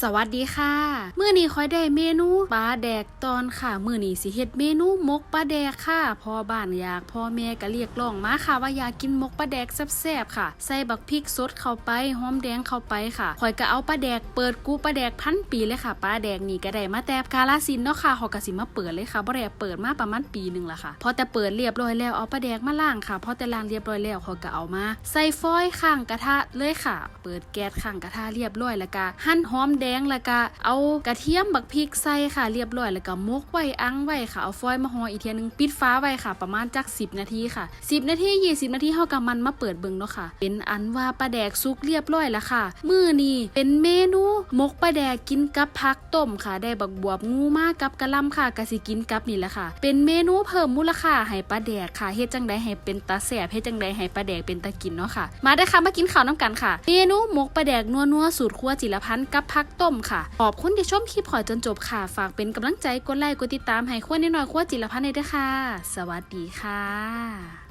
สวัสดีค่ะ มื้อนี้ค่อยได้เมนูปลาแดกตอนค่ะ มื้อนี้สิเฮ็ดเมนูมกปลาแดกค่ะพ่อบ้านอยากพ่อแม่ก็เรียกร้องมาค่ะ ว่าอยากกินมกปลาแดกแซ่บๆค่ะ ใส่บักพริกสดเข้าไปหอมแดงเข้าไปค่ะข่อยก็เอาปลาแดกเปิดกูปลาแดกพันปีเลยค่ะปลาแดกนี่ก็ได้มาแต่กาลสินเนาะค่ะเฮาก็สิมาเปิดเลยค่ะบ่ได้เปิดมาประมาณปีหนึ่งละค่ะ พอแต่เปิดเรียบร้อยแล้วเอาปลาแดกมาล้างค่ะพอแต่ล้างเรียบร้อยแล้วเขาก็เอามา ใส่ฟอยล์ข้างกระทะเลยค่ะ เปิดแก๊สข้างกระทะเรียบร้อยแล้วก็หั่นหอมแดงแล้วก็เอากระเทียมบักพริกใส่ค่ะเรียบร้อยแล้วก็มกไว้อังไว้ค่ะเอาฟอยล์มาห่ออีกเทียนึงปิดฟ้าไว้ค่ะ ประมาณจัก 10 นาทีค่ะ 10 นาที 20 นาทีเฮากับมันมาเปิดเบิ่งเนาะค่ะ เป็นอันว่าปลาแดกสุกเรียบร้อยแล้วค่ะ มื้อนี้เป็นเมนูมกปลาแดกกินกับผักต้มค่ะ ได้บักบวบงูมากับกะล่ำค่ะก็สิกินกับนี่แหละค่ะ เป็นเมนูเพิ่มมูลค่าให้ปลาแดกค่ะเฮ็ดจังไดให้เป็นตาแสบเฮ็ดจังไดให้ปลาแดกเป็นตากินเนาะค่ะ มาได้ค่ะมากินข้าวน้ำกันค่ะ เมนูมกปลาแดกนัวนัวๆสูตรครัวจิรพันธ์กับผักต้มค่ะ ขอบคุณที่ชมคลิปขอยจนจบค่ะ ฝากเป็นกำลังใจกดไลค์กดติดตามให้ขั้วนิดหน่อยขั้วจิรพันธ์เลยด้วยค่ะ สวัสดีค่ะ